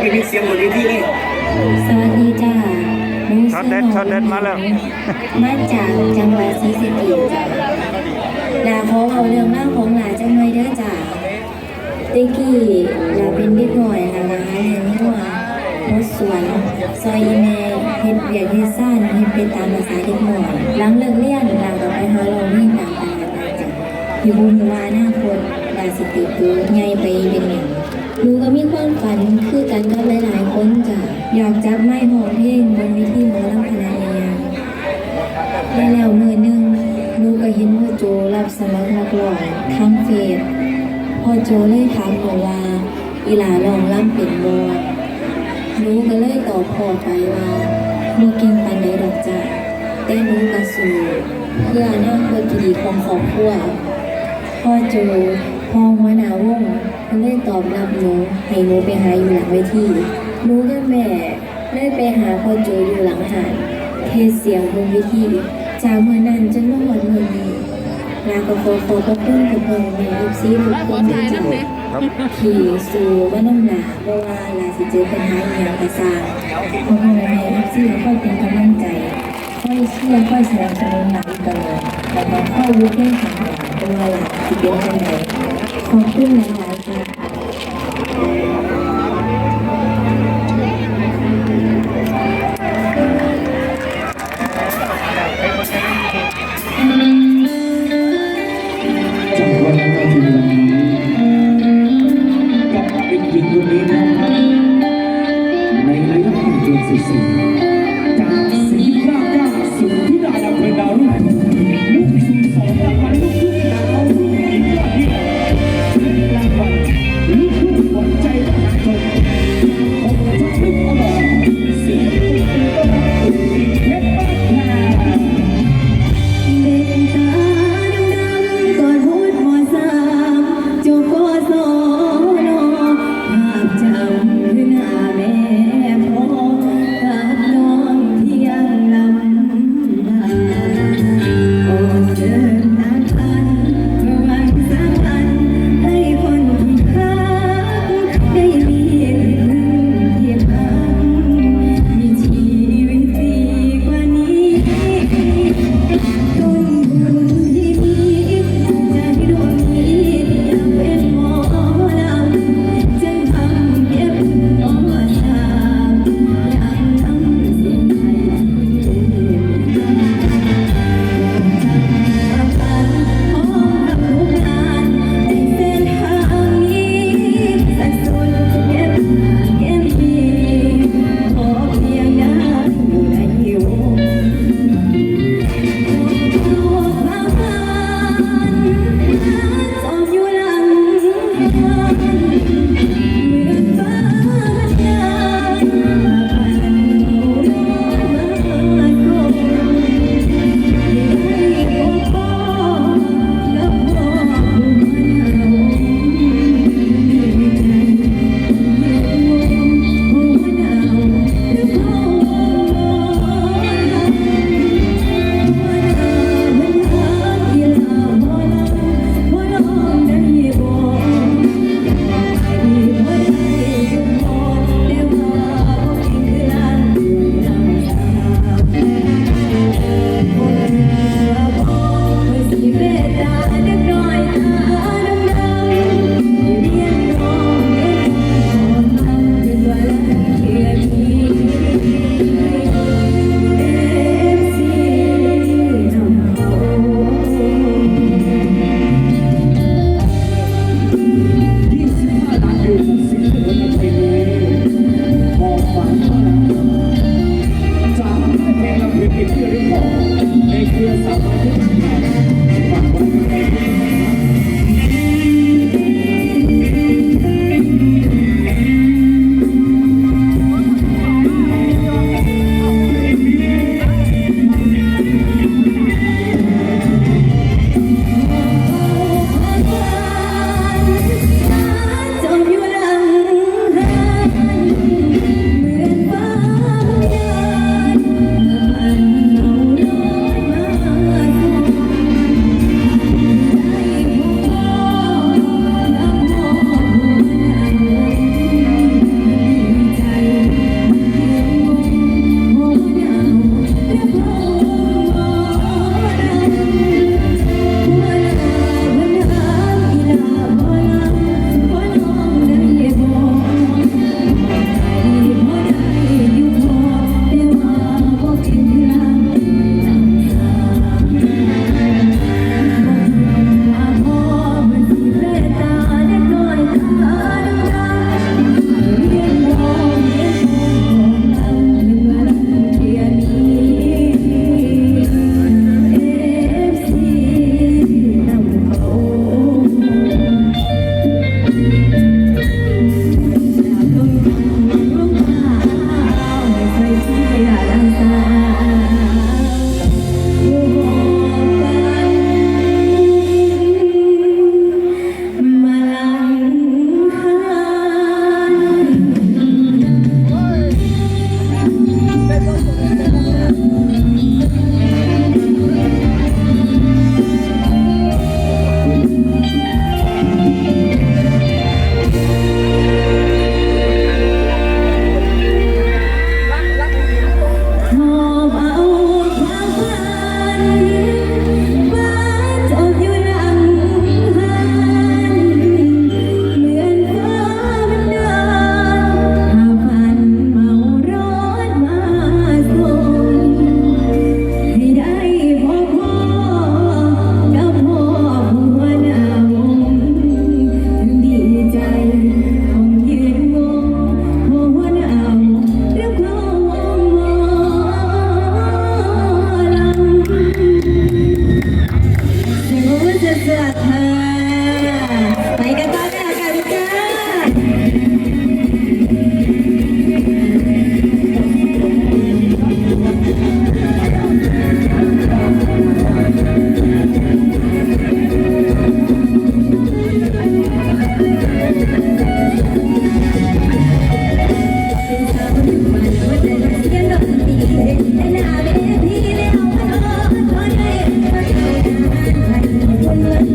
ไม่มีเสียงบนเวทีเลยสวัสดีจ้าหนูช็อตเด็ดช็อตเด็ดมาแล้ว มาจากจังหวัดศรีสะเกษจ้าลาขอเอาเรื่องเล่าวของหลาจังหน่อยเด้อจ้าเด็กกี้ลาเป็นเด็กหน่อยนะนะเลี้ยงหัวรถสวนซอยอีแม่เฮ็ดเบียดเฮ็ดซ่านเฮ็ดเป็นตามภาษาเด็กหน่อยหลังเลิกเรียนลาก็ไปหาเรานี่ตามตลาดนัดจ้ะอยู่บนว่าหน้าคนลาสิติดตัวใหญ่ไปเป็นหยังหนูก็มีความฝันคือกันกับ หลายๆคนจ้ะอยากจับไม้หอเพลงบนวิธีหมอลำคณะใหญ่ๆและแล้วมือหนึงหนูก็เห็นพ่อโจรับสมัครนักร้องทางเฟซพ่อโจเลยถามหนูว่าอีหลาลองล่ำเป็นบ่หนูก็เลยตอบพ่อไปว่าบ่เก่งปานใดดอกจ้ะแต่หนูก็สู้เพื่ออนาคตที่ดีของครอบครัวพ่อโจพ่อหัวหน้าวงเขาเลยตอบรับหนูให้หนูไปหาอยู่หลังเวที หนูกับแม่เลยไปหาพ่อโจอยู่หลังหานเทศเสียงบนเวทีจากเมื่อนั้นจนมาวันเมื่อนี้ลาก็ขอขอบพระคุณกับพ่อแม่ลูกซีทุกคนที่เจ้าครับที่สู่ว่าน้ำหนาเพราะว่าลาสิเจอปัญหาอหย่างกระซางพ่อแม่ลูกซีค่อยเป็นกำลังใจค่อยเชื่อค่อยสนับสนุนหลังตลอดแล้วก็ค่อยรู้เรื่องของเราเพราะว่าหลานสิเป็นจังไดขอบคุณหลายๆค่ะ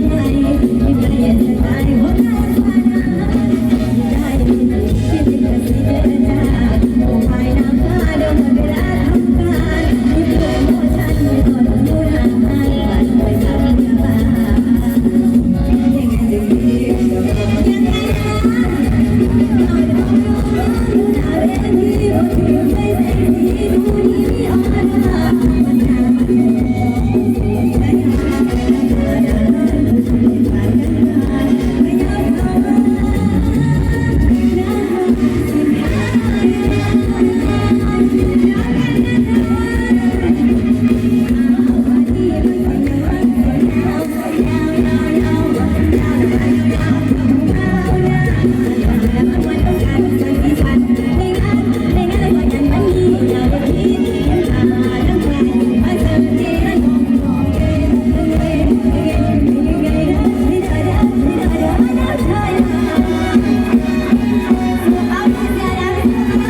ไหน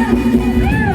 Yeah!